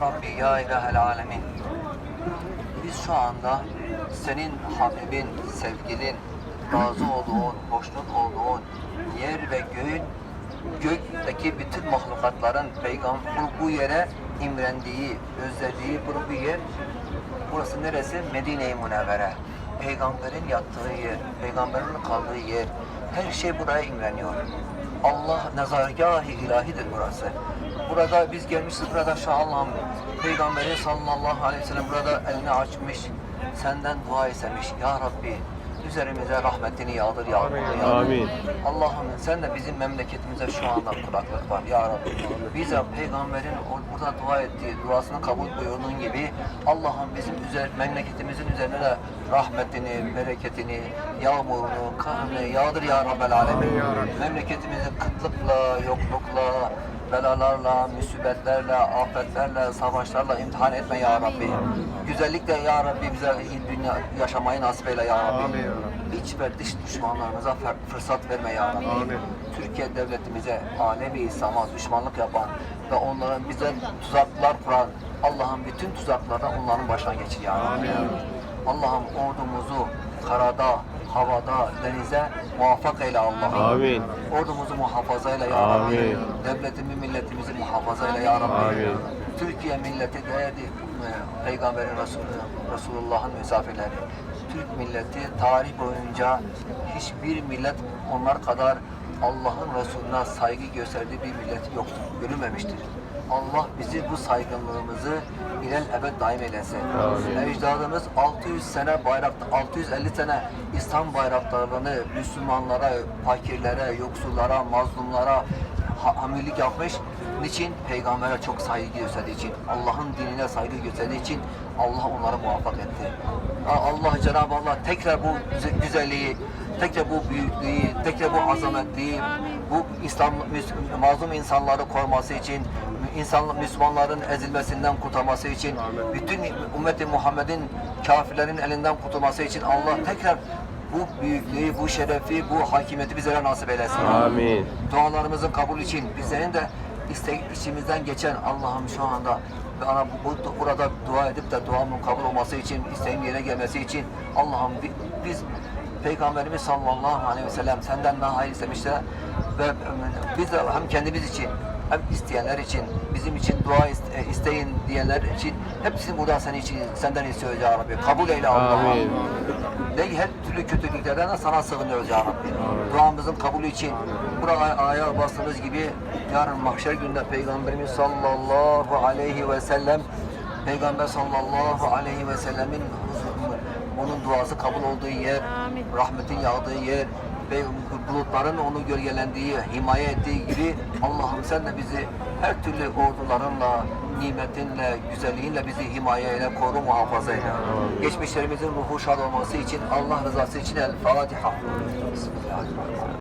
Rabbi ya ilahel alemin. Biz şu anda senin Habibin, sevgilin, razı olduğun, hoşnut olduğun yer ve göğün gökteki bütün mahlukatların peygamber bu, yere imrendiği, özlediği bu bir yer. Burası neresi? Medine-i Münevvere. Peygamberin yattığı yer, peygamberin kaldığı yer. Her şey buraya imreniyor. Allah nezargâh-ı ilahidir burası. Burada biz gelmişiz burada şu Allah'ım Peygamberi sallallahu aleyhi ve sellem burada elini açmış senden dua istemiş ya Rabbi üzerimize rahmetini yağdır ya Rabbi. Amin. Allah'ım sen de bizim memleketimize şu anda kuraklık var ya Rabbi. Bize peygamberin burada dua ettiği duasını kabul buyurduğun gibi Allah'ım bizim üzer, memleketimizin üzerine de rahmetini, bereketini, yağmurunu, karnını yağdır ya Rabbel alemin. Memleketimizi kıtlıkla, yoklukla, belalarla, musibetlerle, afetlerle, savaşlarla imtihan etme ya Rabbi. Güzellikle ya Rabbi bize dünya yaşamayı nasip eyle ya Rabbi. Amin. İç ve dış düşmanlarımıza fır- fırsat verme ya Rabbi. Amin. Türkiye devletimize, alemi İslam'a düşmanlık yapan ve onların bize tuzaklar kuran Allah'ın bütün tuzaklardan onların başına geçir ya Rabbi. Allah'ım ordumuzu karada, havada, denize muvaffak eyle Allah'ım. Amin. Ordumuzu muhafaza eyle ya Rabbi. Amin. Devletimi, milletimizi muhafaza eyle ya Rabbi. Amin. Türkiye milleti değerli e, Peygamberin Resulü, Resulullah'ın misafirleri. Türk milleti tarih boyunca hiçbir millet onlar kadar Allah'ın Resulüne saygı gösterdiği bir millet yoktur, görülmemiştir. Allah bizi bu saygınlığımızı ilel ebed daim eylesin. Ecdadımız 600 sene bayrak, 650 sene İslam bayraklarını Müslümanlara, fakirlere, yoksullara, mazlumlara ha- hamilelik yapmış. Niçin? Peygamber'e çok saygı gösterdiği için, Allah'ın dinine saygı gösterdiği için Allah onları muvaffak etti. Allah Cenab-ı Allah tekrar bu güze- güzelliği, tekrar bu büyüklüğü, tekrar bu azametliği, bu İslam mazlum insanları koruması için, insan Müslümanların ezilmesinden kurtarması için, bütün ümmeti Muhammed'in kafirlerin elinden kurtulması için Allah tekrar bu büyüklüğü, bu şerefi, bu hakimiyeti bizlere nasip eylesin. Amin. Dualarımızın kabul için bizlerin de istek içimizden geçen Allah'ım şu anda bana bu, bu- burada dua edip de duamın kabul olması için, isteğim yerine gelmesi için Allah'ım bi- biz Peygamberimiz sallallahu aleyhi ve sellem senden daha hayır istemişler ve biz de hem kendimiz için hem isteyenler için, bizim için dua e, isteyin diyenler için hepsini buradan senin için, senden istiyoruz ya Rabbi. Kabul eyle Allah'ım. Ne her türlü kötülüklerden de sana sığınıyoruz ya Rabbi. Duamızın kabulü için buraya ayağa bastığımız gibi yarın mahşer gününde Peygamberimiz sallallahu aleyhi ve sellem Peygamber sallallahu aleyhi ve sellemin onun duası kabul olduğu yer, rahmetin yağdığı yer, ve bulutların onu gölgelendiği, himaye ettiği gibi Allah'ım sen de bizi her türlü ordularınla, nimetinle, güzelliğinle bizi himaye eyle, koru, muhafaza eyle. Geçmişlerimizin ruhu şad olması için, Allah rızası için El Fatiha. Bismillahirrahmanirrahim.